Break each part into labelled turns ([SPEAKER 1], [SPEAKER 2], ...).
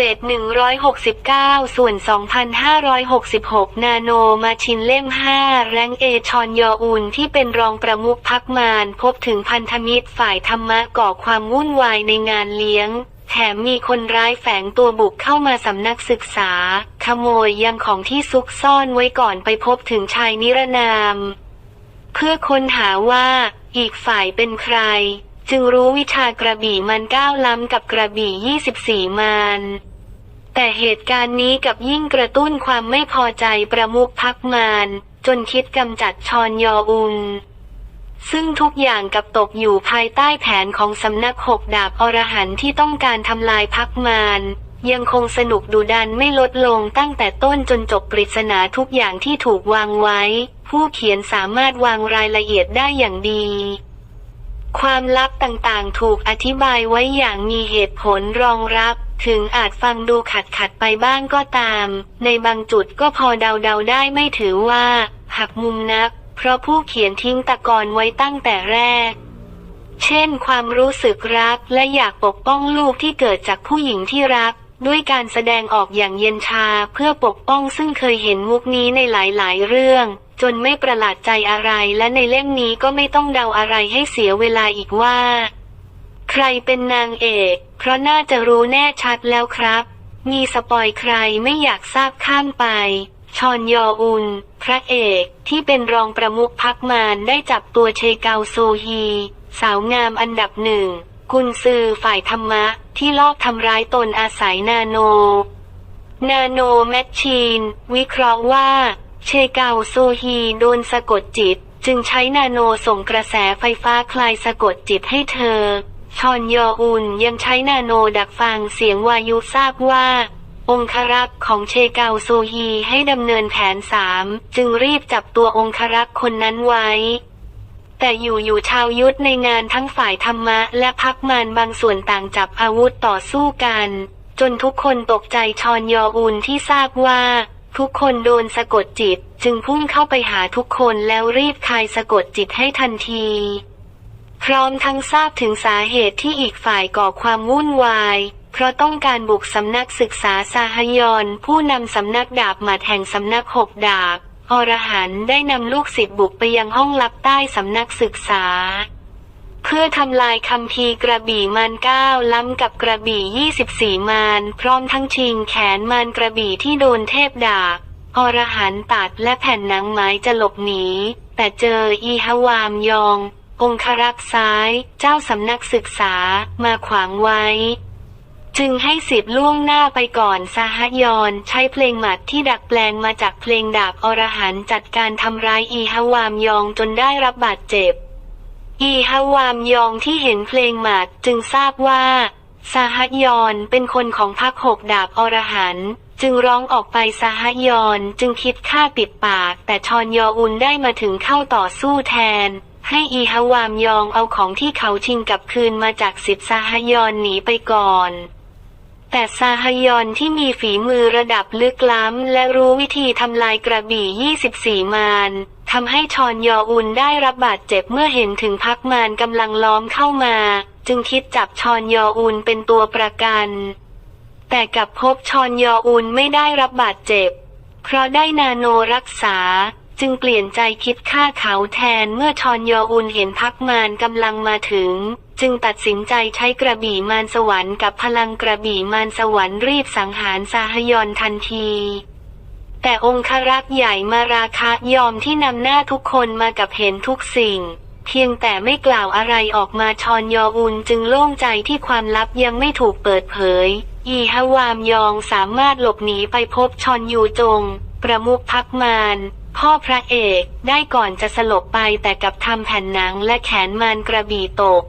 [SPEAKER 1] เศษ 169 ส่วน 2,566 นาโนมาชินเล่ม 5 แรงเอชอนยออุนที่เป็นรองประมุขพักมารพบถึงพันธมิตรฝ่ายธรรมะก่อความวุ่นวายในงานเลี้ยง แถมมีคนร้ายแฝงตัวบุกเข้ามาสำนักศึกษา ขโมยยังของที่ซุกซ่อนไว้ก่อนไปพบถึงชายนิรนาม เพื่อค้นหาว่าอีกฝ่ายเป็นใคร จึงรู้วิชากระบี่มันก้าวล้ำกับกระบี่ 24มานแต่เหตุการณ์นี้กับยิ่งกระตุ้นความไม่พอใจประมุขพักมารจนคิดกำจัดชอนยออุนซึ่งทุกอย่างกับตกอยู่ภายใต้แผนของสำนักหกดาบอรหันที่ต้องการทำลายพักมารยังคงสนุกดุดันไม่ลดลงตั้งแต่ต้นจนจบปริศนาทุกอย่างที่ถูกวางไว้ ผู้เขียนสามารถวางรายละเอียดได้อย่างดี ความลับต่างๆ ถูกอธิบายไว้อย่างมีเหตุผลรองรับ ถึงอาจฟังดูขัดขัดไปบ้างก็ตาม ในบางจุดก็พอเดาๆได้ไม่ถือว่า หักมุมนัก เพราะผู้เขียนทิ้งตะกอนไว้ตั้งแต่แรก เช่น ความรู้สึกรักและอยากปกป้องลูกที่เกิดจากผู้หญิงที่รัก ด้วยการแสดงออกอย่างเย็นชาเพื่อปกป้องซึ่งเคยเห็นมุกนี้ในหลายๆ เรื่อง จนไม่ประหลาดใจอะไรและในเล่มนี้ก็ไม่ต้องเดาอะไรให้เสียเวลาอีกว่า ใครเป็นนางเอก เพราะน่าจะรู้แน่ชัดแล้วครับ มีสปอยใครไม่อยากทราบข้ามไป ชอนยออุน พระเอกที่เป็นรองประมุขพักมารได้จับตัวเชเกาโซฮี สาวงามอันดับหนึ่งกุนซือฝ่ายธรรมะที่ลอบทำร้ายตนอาศัยนาโน นาโนแมชชีน วิเคราะห์ว่า เชเกาโซฮีโดนสะกดจิต จึงใช้นาโนส่งกระแสไฟฟ้าคลายสะกดจิตให้เธอ ชอนยออุนยังใช้นาโนดักฟังเสียงวายุทราบว่า องครักษ์ของเชเกาโซฮีให้ดำเนินแผนสามจึงรีบจับตัวองครักษ์คนนั้นไว้ แต่อยู่ๆชาวยุทธในงานทั้งฝ่ายธรรมะและพักมารบางส่วนต่างจับอาวุธต่อสู้กัน จนทุกคนตกใจชอนยออุนที่ทราบว่า ทุกคนโดนสะกดจิต จึงพุ่งเข้าไปหาทุกคนแล้วรีบคายสะกดจิตให้ทันที พร้อมทั้งทราบถึงสาเหตุที่อีกฝ่ายก่อความวุ่นวาย เพราะต้องการบุกสำนักศึกษาสาหยอนผู้นำสำนักดาบหมัดแห่งสำนักหกดาบอรหันได้นำลูกศิษย์บุกไปยังห้องลับใต้สำนักศึกษา เพื่อทำลายคำพีกระบี่มานเก้าล้ำกับกระบี่ 24 มานพร้อมทั้งชิงแขนมานกระบี่ที่โดนเทพดาบอรหันต์ตัดและแผ่นหนังไม้จะหลบหนี แต่เจออีฮวามยอง องครักษ์ซ้าย เจ้าสำนักศึกษามาขวางไว้ จึงให้สิทธิ์ล่วงหน้าไปก่อนสหยอนใช้เพลงหมัดที่ดัดแปลงมาจากเพลงดาบอรหันต์จัดการทำร้ายอีฮวามยองจนได้รับบาดเจ็บ อีฮาวามยองที่เห็นเพลงหมัดจึงทราบว่าสหยอนเป็นคนของพรรคหกดาบอรหันจึงร้องออกไปสหยอนจึงคิดฆ่าปิดปาก แต่ชอนยออุนได้มาถึงเข้าต่อสู้แทน ให้อีฮาวามยองเอาของที่เขาชิงกับคืนมาจากสิทธิสหยอนหนีไปก่อนแต่ซาฮยอนที่มีฝีมือระดับลึกล้ำและรู้วิธีทำลายกระบี่ 24 มาน ทำให้ชอนยออุนได้รับบาดเจ็บเมื่อเห็นถึงพักมารกำลังล้อมเข้ามา จึงคิดจับชอนยออุนเป็นตัวประกัน แต่กลับพบชอนยออุนไม่ได้รับบาดเจ็บ เพราะได้นาโนรักษา จึงเปลี่ยนใจคิดฆ่าเขาแทนเมื่อชอนยออุนเห็นพักมารกำลังมาถึง จึงตัดสินใจใช้กระบี่มารสวรรค์กับพลังกระบี่มารสวรรค์รีบสังหารสาหยอนทันที แต่องครักษ์ใหญ่มาราคะยอมที่นำหน้าทุกคนมากับเห็นทุกสิ่ง เพียงแต่ไม่กล่าวอะไรออกมาชอนยออุนจึงโล่งใจที่ความลับยังไม่ถูกเปิดเผย อีฮวามยองสามารถหลบหนีไปพบชอนยูจง ประมุขพักมารพ่อพระเอกได้ก่อนจะสลบไปแต่กับทำแผ่นหนังและแขนมารกระบี่ตก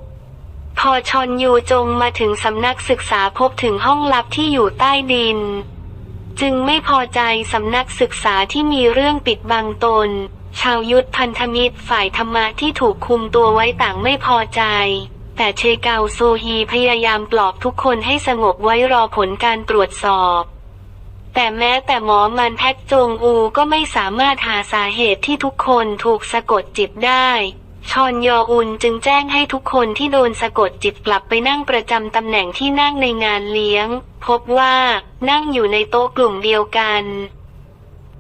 [SPEAKER 1] พอชอนยูจงมาถึงสำนักศึกษาพบถึงห้องลับที่อยู่ใต้ดิน จึงไม่พอใจสำนักศึกษาที่มีเรื่องปิดบังตน ชาวยุทธพันธมิตรฝ่ายธรรมะที่ถูกคุมตัวไว้ต่างไม่พอใจ แต่เชเกาโซฮีพยายามปลอบทุกคนให้สงบไว้รอผลการตรวจสอบ แต่แม้แต่หมอมันแพทจงอูก็ไม่สามารถหาสาเหตุที่ทุกคนถูกสะกดจิตได้ ชอนยออุนจึงแจ้งให้ทุกคนที่โดนสะกดจิตกลับไปนั่งประจำตำแหน่งที่นั่งในงานเลี้ยง พบว่านั่งอยู่ในโต๊ะกลุ่มเดียวกัน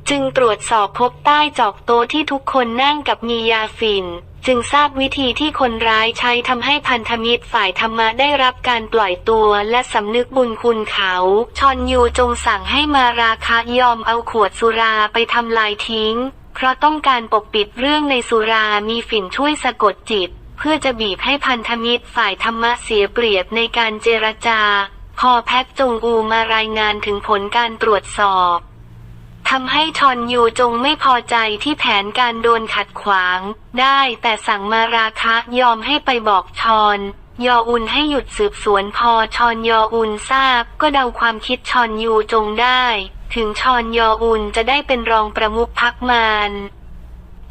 [SPEAKER 1] จึงตรวจสอบพบใต้จอกโต๊ะที่ทุกคนนั่งกับมียาฝิ่น จึงทราบวิธีที่คนร้ายใช้ทำให้พันธมิตรฝ่ายธรรมะได้รับการปล่อยตัวและสำนึกบุญคุณเขา ชอนยูจงสั่งให้มาราคะยอมเอาขวดสุราไปทำลายทิ้ง เพราะต้องการปกปิดเรื่องในสุรามีฝิ่นช่วยสะกดจิต เพื่อจะบีบให้พันธมิตรฝ่ายธรรมะเสียเปรียบในการเจรจา พอแพ็กจงอูมารายงานถึงผลการตรวจสอบทำให้ชอนยูจงไม่พอใจที่แผนการโดนขัดขวาง ได้แต่สั่งมาราคะยอมให้ไปบอกชอนยออุนให้หยุดสืบสวนพอชอนยออุนทราบก็เดาความคิดชอนยูจงได้ ถึงชอนยออุนจะได้เป็นรองประมุขพักมาร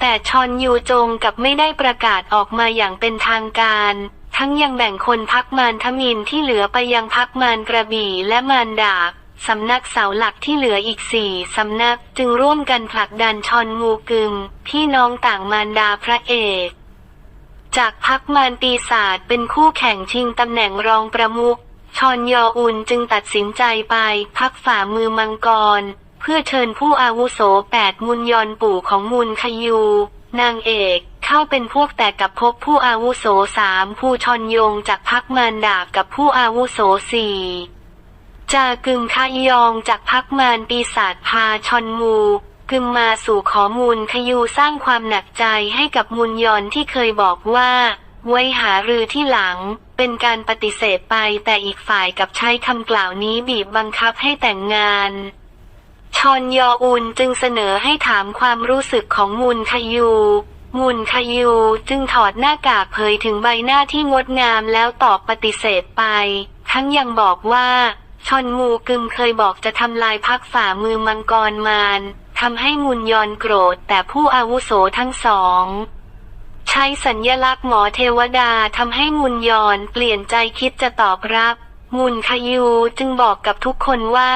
[SPEAKER 1] แต่ชอนยูจงกับไม่ได้ประกาศออกมาอย่างเป็นทางการ ทั้งยังแบ่งคนพักมารทมินที่เหลือไปยังพักมารกระบี่และมารดาบสำนักเสาหลักที่เหลืออีกสี่สำนักจึงร่วมกันผลักดันชอนงูกึม พี่น้องต่างมารดาพระเอก จากพักมารปีศาจเป็นคู่แข่งชิงตำแหน่งรองประมุข ชอนยออุนจึงตัดสินใจไปพักฝ่ามือมังกร เพื่อเชิญผู้อาวุโสแปดมุนยอนปู่ของมุนคยู นางเอกเข้าเป็นพวกแต่กับพบผู้อาวุโสสามผู้ชอนยงจากพักมารดาบกับผู้อาวุโสสี่จากึมคายองจากพักมารปีศาจพาชอนมู กึมมาสู่ขอมูลขยูสร้างความหนักใจให้กับมุนยอนที่เคยบอกว่า ไว้หารือที่หลัง เป็นการปฏิเสธไปแต่อีกฝ่ายกับใช้คำกล่าวนี้บีบบังคับให้แต่งงาน ชอนยออุนจึงเสนอให้ถามความรู้สึกของมุนคยูมุนคยูจึงถอดหน้ากากเผยถึงใบหน้าที่งดงามแล้วตอบปฏิเสธไป ทั้งยังบอกว่าชอนมูกึมเคยบอกจะทำลายพักฝ่ามือมังกรมารทำให้มุนยอนโกรธแต่ผู้อาวุโสทั้งสอง ใช้สัญญลักษณ์หมอเทวดาทำให้มุนยอนเปลี่ยนใจคิดจะตอบรับมุนคยูจึงบอกกับทุกคนว่า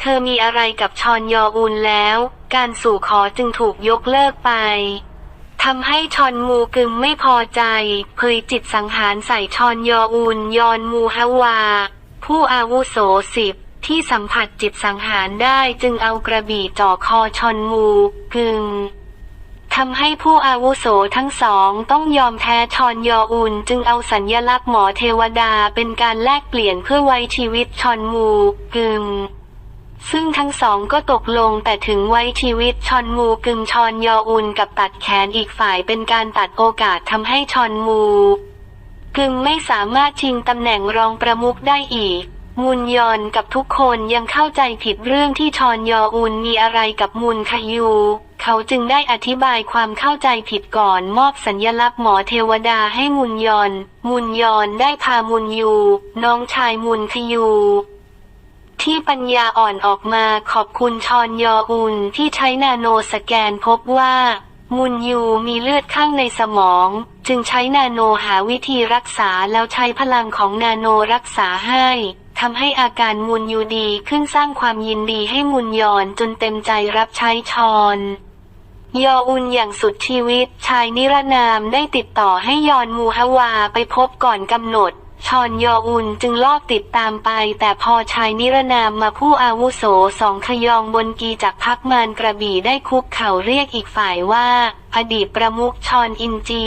[SPEAKER 1] เธอมีอะไรกับชอนยออุนแล้ว การสู่ขอจึงถูกยกเลิกไปทำให้ชอนมูกึมไม่พอใจ เผยจิตสังหารใส่ชอนยออุนยอนมูฮาวา ผู้อาวุโสสิบที่สัมผัสจิตสังหารได้จึงเอากระบี่จ่อคอชอนมูกึม ทำให้ผู้อาวุโสทั้งสองต้องยอมแพ้ชอนยออุนจึงเอาสัญญลักษณ์หมอเทวดาเป็นการแลกเปลี่ยนเพื่อไว้ชีวิตชอนมูกึม ซึ่งทั้งสองก็ตกลงแต่ถึงไว้ชีวิตชอนมูกึมชอนยออุนกับตัดแขนอีกฝ่ายเป็นการตัดโอกาสทำให้ชอนมูกึมไม่สามารถชิงตำแหน่งรองประมุขได้อีกมุนยอนกับทุกคนยังเข้าใจผิดเรื่องที่ชอนยออุนมีอะไรกับมุนคยู เขาจึงได้อธิบายความเข้าใจผิดก่อนมอบสัญญลักษณ์หมอเทวดาให้มุนยอน มุนยอนได้พามุนยู น้องชายมุนคยูที่ปัญญาอ่อนออกมาขอบคุณชอนยออุนที่ใช้นาโนสแกนพบว่า มุนยูมีเลือดข้างในสมอง จึงใช้นาโนหาวิธีรักษาแล้วใช้พลังของนาโนรักษาให้ทำให้อาการมุนยูดีขึ้นสร้างความยินดีให้มุนยอนจนเต็มใจรับใช้ชอน ยออุนอย่างสุดชีวิต ชายนิรนามได้ติดต่อให้ยอนมูฮวาไปพบก่อนกำหนด ชอนยออุนจึงลอบติดตามไป แต่พอชายนิรนามมาผู้อาวุโสสองขยองบนกีจากพักมารกระบี่ได้คุกเข่าเรียกอีกฝ่ายว่า อดีตประมุขชอนอินจี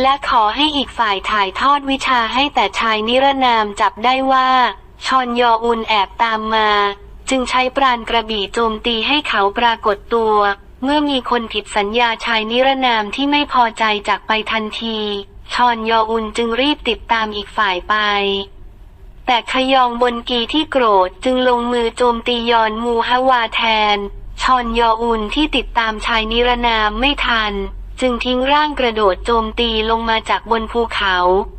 [SPEAKER 1] และขอให้อีกฝ่ายถ่ายทอดวิชาให้แต่ชายนิรนามจับได้ว่า ชอนยออุนแอบตามมา จึงใช้ปราณกระบี่โจมตีให้เขาปรากฏตัว เมื่อมีคนผิดสัญญาชายนิรนามที่ไม่พอใจจากไปทันที ชอนยออุนจึงรีบติดตามอีกฝ่ายไป แต่ขยองบนกีที่โกรธจึงลงมือโจมตียอนมูฮาวาแทน ชอนยออุนที่ติดตามชายนิรนามไม่ทัน จึงทิ้งร่างกระโดดโจมตีลงมาจากบนภูเขา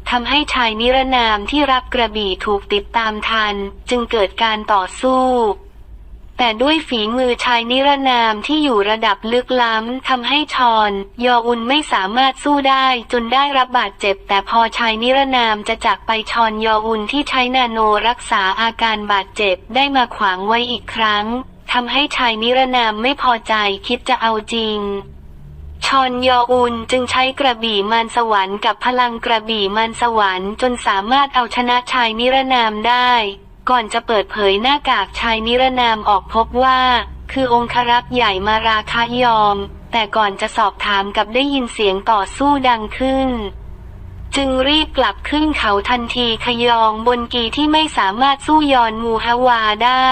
[SPEAKER 1] ทำให้ชายนิรนามที่รับกระบี่ถูกติดตามทัน จึงเกิดการต่อสู้ แต่ด้วยฝีมือชายนิรนามที่อยู่ระดับลึกล้ำทำให้ชอน ยออุนไม่สามารถสู้ได้จนได้รับบาดเจ็บ แต่พอชายนิรนามจะจากไปชอนยออุนที่ใช้นาโนรักษาอาการบาดเจ็บได้มาขวางไว้อีกครั้งทำให้ชายนิรนามไม่พอใจคิดจะเอาจริงชอนยออุนจึงใช้กระบี่มารสวรรค์กับพลังกระบี่มารสวรรค์จนสามารถเอาชนะชายนิรนามได้ ก่อนจะเปิดเผยหน้ากากชายนิรนามออกพบว่า คือองครักษ์ใหญ่มาราคายอม แต่ก่อนจะสอบถามกับได้ยินเสียงต่อสู้ดังขึ้น จึงรีบกลับขึ้นเขาทันทีขยองบนกีที่ไม่สามารถสู้ยอนมูฮาวาได้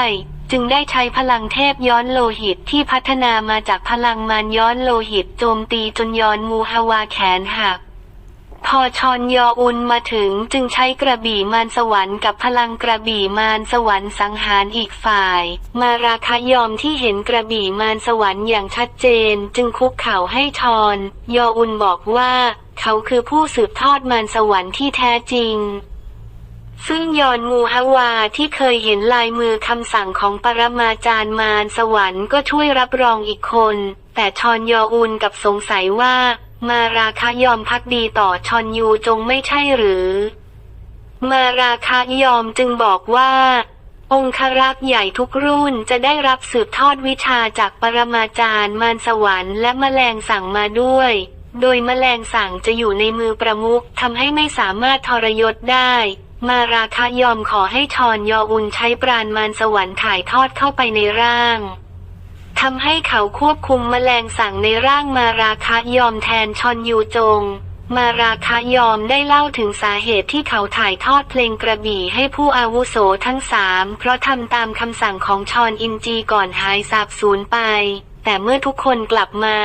[SPEAKER 1] จึงได้ใช้พลังเทพย้อนโลหิตที่พัฒนามาจากพลังมารย้อนโลหิตโจมตีจนยอนมูฮาวาแขนหัก พอชอนยออุนมาถึงจึงใช้กระบี่มารสวรรค์กับพลังกระบี่มารสวรรค์สังหารอีกฝ่าย มาราคายอมที่เห็นกระบี่มารสวรรค์อย่างชัดเจน จึงคุกเข่าให้ชอน ยออุนบอกว่า เขาคือผู้สืบทอดมารสวรรค์ที่แท้จริงซึ่งยอนมูฮาวาที่เคยเห็นลายมือคำสั่งของปรมาจารย์มารสวรรค์ก็ช่วยรับรองอีกคน แต่ชอนยออุนกับสงสัยว่า มาราคายอมพักดีต่อชอนยูจงไม่ใช่หรือ มาราคายอมจึงบอกว่า องครักษ์ใหญ่ทุกรุ่นจะได้รับสืบทอดวิชาจากปรมาจารย์มารสวรรค์และแมลงสั่งมาด้วย โดยแมลงสั่งจะอยู่ในมือประมุขทำให้ไม่สามารถทรยศได้มาราคายอมขอให้ชอนยออุนใช้ปราณมารสวรรค์ถ่ายทอดเข้าไปในร่าง ทำให้เขาควบคุมแมลงสั่งในร่างมาราคายอมแทนชอนยูจง มาราคายอมได้เล่าถึงสาเหตุที่เขาถ่ายทอดเพลงกระบี่ให้ผู้อาวุโสทั้งสามเพราะทำตามคำสั่งของชอนอินจีก่อนหายสาบสูญไป แต่เมื่อทุกคนกลับมา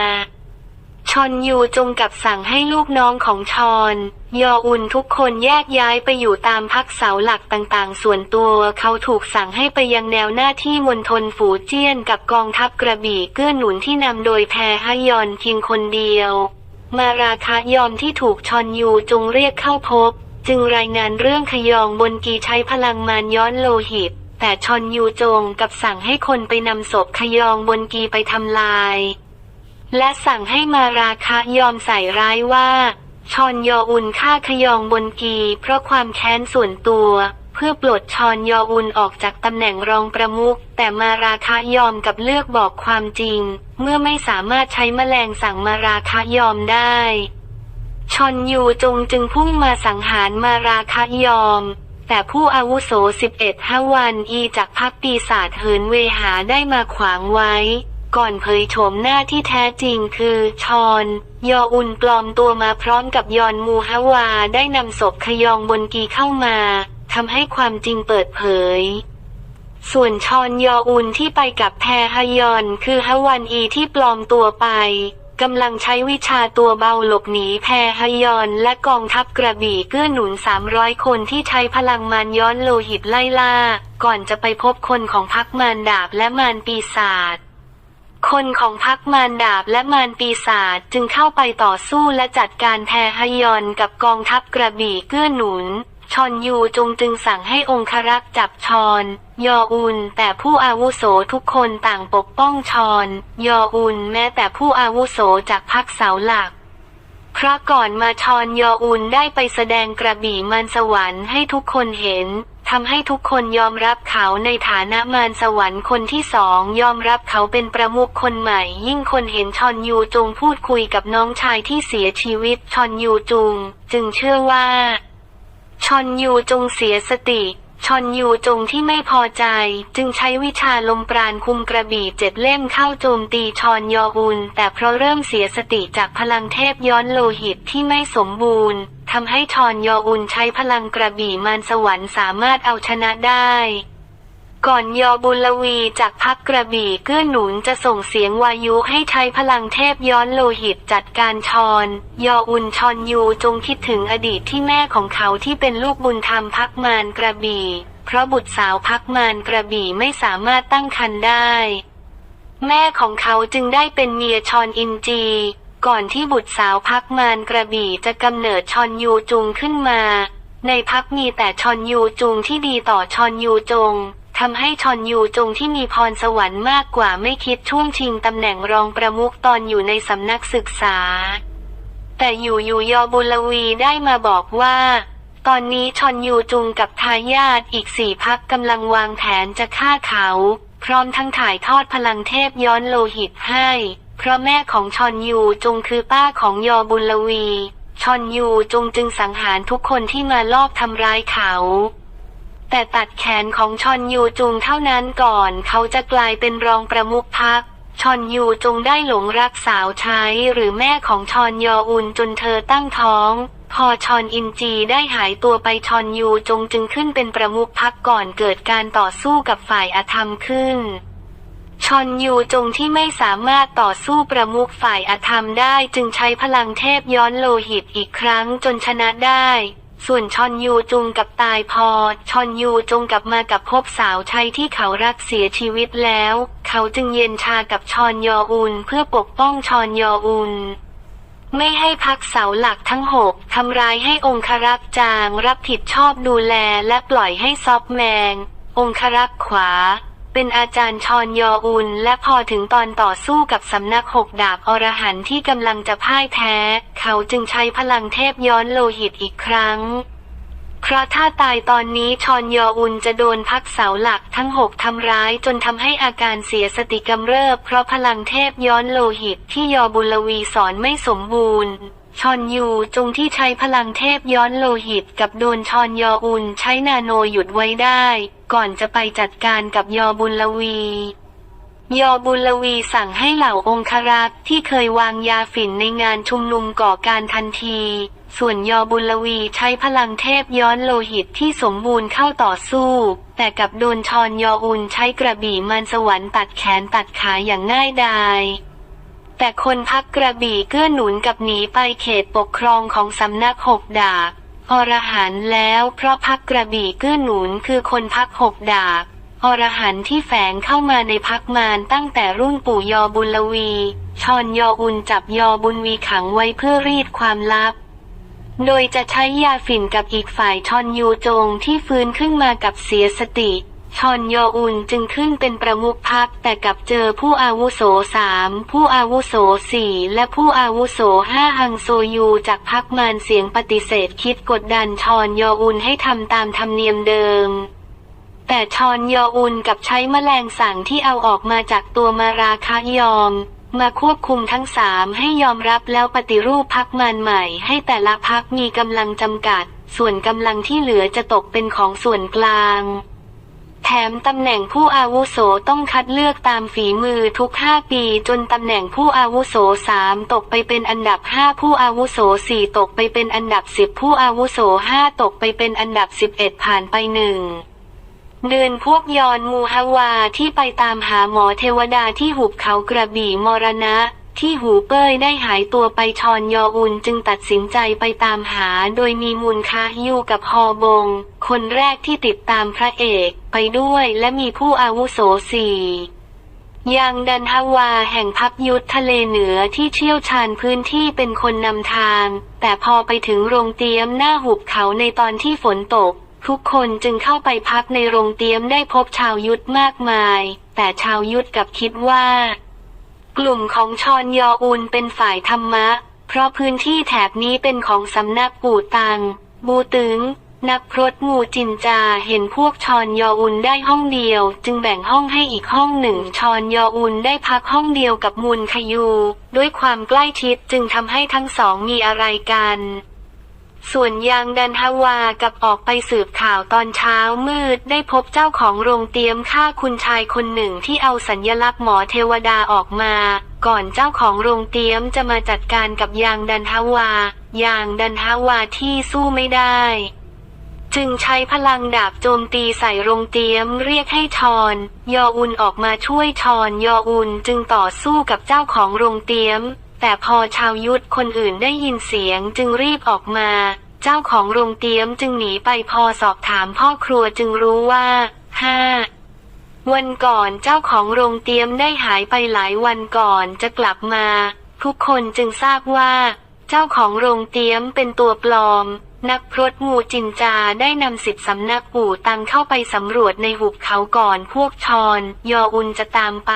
[SPEAKER 1] ชอนยูจงกับสั่งให้ลูกน้องของชอน ยออุนทุกคนแยกย้ายไปอยู่ตามพักเสาหลักต่างๆ ส่วนตัวเขาถูกสั่งให้ไปยังแนวหน้าที่มณฑลฝูเจี้ยนกับกองทัพกระบี่เกื้อหนุนที่นำโดยแพฮยอนเพียงคนเดียว มาราคายอมที่ถูกชอนยูจงเรียกเข้าพบ จึงรายงานเรื่องขยองบนกีใช้พลังมารย้อนโลหิต แต่ชอนยูจงกับสั่งให้คนไปนำศพขยองบนกีไปทำลาย และสั่งให้มาราคะยอมใส่ร้ายว่า ชอนยออุนฆ่าขยองบนกี เพราะความแค้นส่วนตัว เพื่อปลดชอนยออุนออกจากตำแหน่งรองประมุขแต่มาราคะยอมกับเลือกบอกความจริง เมื่อไม่สามารถใช้แมลงสั่งมาราคะยอมได้ ชอนยูจงจึงพุ่งมาสังหารมาราคะยอมแต่ผู้อาวุโส 11ฮาวันอีจากพักปีศาจเหินเวหาได้มาขวางไว้ ก่อนเผยโฉมหน้าที่แท้จริงคือ ชอน ยออุนปลอมตัวมาพร้อมกับยอนมูฮาวาได้นำศพขยองบนกีเข้ามาทำให้ความจริงเปิดเผย ส่วนชอนยออุนที่ไปกับแพฮยอนคือฮวันอีที่ปลอมตัวไปกำลังใช้วิชาตัวเบาหลบหนีแพฮยอนและกองทัพกระบี่เกื้อหนุน 300 คนที่ใช้พลังมารย้อนโลหิตไล่ล่า ก่อนจะไปพบคนของพักมารดาบและมารปีศาจ คนของพักมารดาบและมารปีศาจจึงเข้าไปต่อสู้และจัดการแพฮยอนกับกองทัพกระบี่เกื้อหนุน ชอนยูจงจึงสั่งให้องครักษ์จับชอน ยออุนแต่ผู้อาวุโสทุกคนต่างปกป้องชอน ยออุนแม้แต่ผู้อาวุโสจากพักเสาหลักเพราะก่อนมาชอนยออุนได้ไปแสดงกระบี่มารสวรรค์ให้ทุกคนเห็น ทำให้ทุกคนยอมรับเขาในฐานะมารสวรรค์คนที่สองยอมรับเขาเป็นประมุขคนใหม่ ยิ่งคนเห็นชอนยูจงพูดคุยกับน้องชายที่เสียชีวิตชอนยูจงจึงเชื่อว่าชอนยูจงเสียสติ ชอนยูจงที่ไม่พอใจ จึงใช้วิชาลมปราณคุมกระบี่เจ็ดเล่มเข้าโจมตีชอนยออุนแต่เพราะเริ่มเสียสติจากพลังเทพย้อนโลหิตที่ไม่สมบูรณ์ทำให้ชอนยออุนใช้พลังกระบี่มารสวรรค์สามารถเอาชนะได้ ก่อนยอบุลวีจากพักกระบี่เกื้อหนุนจะส่งเสียงวายุให้ใช้พลังเทพย้อนโลหิตจัดการชอนยออุนชอนยูจงคิดถึงอดีตที่แม่ของเขาที่เป็นลูกบุญธรรมพักมารกระบี่ เพราะบุตรสาวพักมารกระบี่ไม่สามารถตั้งครรภ์ได้ แม่ของเขาจึงได้เป็นเมียชอนอินจี ก่อนที่บุตรสาวพักมารกระบี่จะกำเนิดชอนยูจุงขึ้นมา ในพักมีแต่ชอนยูจุงที่ดีต่อชอนยูจง ทำให้ชอนยูจงที่มีพรสวรรค์มากกว่าไม่คิดช่วงชิงตำแหน่งรองประมุขตอนอยู่ในสำนักศึกษา แต่อยู่อยู่ยอบุลวีได้มาบอกว่า ตอนนี้ชอนยูจุงกับทายาทอีกสี่พักกำลังวางแผนจะฆ่าเขา พร้อมทั้งถ่ายทอดพลังเทพย้อนโลหิตให้ เพราะแม่ของชอนยูจงคือป้าของยอบุลวี ชอนยูจงจึงสังหารทุกคนที่มาลอบทำร้ายเขา แต่ตัดแขนของชอนยูจุงเท่านั้นก่อน เขาจะกลายเป็นรองประมุขพักชอนยูจงได้หลงรักสาวใช้หรือแม่ของชอนยออุนจนเธอตั้งท้อง พอชอนอินจีได้หายตัวไปชอนยูจงจึงขึ้นเป็นประมุขพักก่อนเกิดการต่อสู้กับฝ่ายอาธรรมขึ้น ชอนยูจงที่ไม่สามารถต่อสู้ประมุขฝ่ายอาธรรมได้จึงใช้พลังเทพย้อนโลหิตอีกครั้งจนชนะได้ ส่วนชอนยูจุงกับตายพอ ชอนยูจุงกลับมากับพบสาวใช้ที่เขารักเสียชีวิตแล้ว เขาจึงเย็นชากับชอนยออุนเพื่อปกป้องชอนยออุนไม่ให้พักเสาหลักทั้งหกทำร้ายให้องครักษ์จางรับผิดชอบดูแลและปล่อยให้ซอบแมง องครักษ์ขวา เป็นอาจารย์ชอนยออุนและพอถึงตอนต่อสู้กับสำนักหกดาบอรหันที่กำลังจะพ่ายแพ้ เขาจึงใช้พลังเทพย้อนโลหิตอีกครั้ง เพราะถ้าตายตอนนี้ชอนยออุนจะโดนพักเสาหลักทั้งหกทำร้ายจนทำให้อาการเสียสติกำเริบ เพราะพลังเทพย้อนโลหิตที่ยอบุลวีสอนไม่สมบูรณ์ชอนยูจงที่ใช้พลังเทพย้อนโลหิตกับโดนชอนยออุนใช้นาโนหยุดไว้ได้ ก่อนจะไปจัดการกับยอบุลวี ยอบุลวีสั่งให้เหล่าองครักษ์ที่เคยวางยาฝิ่นในงานชุมนุมก่อการทันที ส่วนยอบุลวีใช้พลังเทพย้อนโลหิตที่สมบูรณ์เข้าต่อสู้ แต่กับโดนชอนยออุนใช้กระบี่มันสวรรค์ตัดแขนตัดขาอย่างง่ายดายแต่คนพักกระบี่เกื้อหนุนกับหนีไปเขตปกครองของสำนักหกดาบ อรหันต์แล้วเพราะพักกระบี่เกื้อหนุนคือคนพักหกดาบ อรหันต์ที่แฝงเข้ามาในพักมารตั้งแต่รุ่นปู่ยอบุลวี ชอนยออุนจับยอบุญวีขังไว้เพื่อรีดความลับ โดยจะใช้ยาฝิ่นกับอีกฝ่ายชอนยูจงที่ฟื้นขึ้นมากับเสียสติ ชอนยออุนจึงขึ้นเป็นประมุขพักแต่กับเจอผู้อาวุโสสามผู้อาวุโสสี่และผู้อาวุโสห้าฮังโซยูจากพักมารเสียงปฏิเสธคิดกดดันชอนยออุนให้ทำตามธรรมเนียมเดิม แต่ชอนยออุนกับใช้แมลงสั่งที่เอาออกมาจากตัวมาราคะยอม มาควบคุมทั้งสามให้ยอมรับแล้วปฏิรูปพักมารใหม่ ให้แต่ละพักมีกำลังจำกัด ส่วนกำลังที่เหลือจะตกเป็นของส่วนกลาง แถมตำแหน่งผู้อาวุโสต้องคัดเลือกตามฝีมือทุก 5 ปีจนตำแหน่งผู้อาวุโสสามตกไปเป็นอันดับ 5 ผู้อาวุโสสี่ตกไปเป็นอันดับ 10 ผู้อาวุโส 5 ตกไปเป็นอันดับ 11 ผ่านไปหนึ่งเดินพวกยอนมูฮาวาที่ไปตามหาหมอเทวดาที่หุบเขากระบี่มรณะ ที่หูเป้ยได้หายตัวไปชอนยออุนจึงตัดสินใจไปตามหาโดยมีมูลคายูกับฮอบง คนแรกที่ติดตามพระเอกไปด้วยและมีผู้อาวุโสสี่ยังดันฮาวาแห่งพักยุทธทะเลเหนือที่เชี่ยวชาญพื้นที่เป็นคนนำทาง แต่พอไปถึงโรงเตี๊ยมหน้าหุบเขาในตอนที่ฝนตก ทุกคนจึงเข้าไปพักในโรงเตี๊ยมได้พบชาวยุทธมากมาย แต่ชาวยุทธกับคิดว่า กลุ่มของชอนยออุนเป็นฝ่ายธรรมะ เพราะพื้นที่แถบนี้เป็นของสำนักปู่ตัง บูตึง นักพรตงูจินจาเห็นพวกชอนยออุนได้ห้องเดียว จึงแบ่งห้องให้อีกห้องหนึ่งชอนยออุนได้พักห้องเดียวกับมูลขยู ด้วยความใกล้ชิดจึงทำให้ทั้งสองมีอะไรกัน ส่วนยางดันฮาวากับออกไปสืบข่าวตอนเช้ามืดได้พบเจ้าของโรงเตียมฆ่าคุณชายคนหนึ่งที่เอาสัญญลักษณ์หมอเทวดาออกมา ก่อนเจ้าของโรงเตียมจะมาจัดการกับยางดันฮาวา ยางดันฮาวาที่สู้ไม่ได้ จึงใช้พลังดาบโจมตีใส่โรงเตียมเรียกให้ชอน ยออุนออกมาช่วยชอนยออุนจึงต่อสู้กับเจ้าของโรงเตียม แต่พอชาวยุทธคนอื่นได้ยินเสียงจึงรีบออกมา เจ้าของโรงเตรียมจึงหนีไปพอสอบถามพ่อครัวจึงรู้ว่าห้าวันก่อนเจ้าของโรงเตรียมได้หายไปหลายวันก่อนจะกลับมา ทุกคนจึงทราบว่า เจ้าของโรงเตรียมเป็นตัวปลอม นักพรตงูจินจาได้นำสิทธิสำนักปู่ตังเข้าไปสำรวจในหุบเขาก่อนพวกชอน ยออุนจะตามไป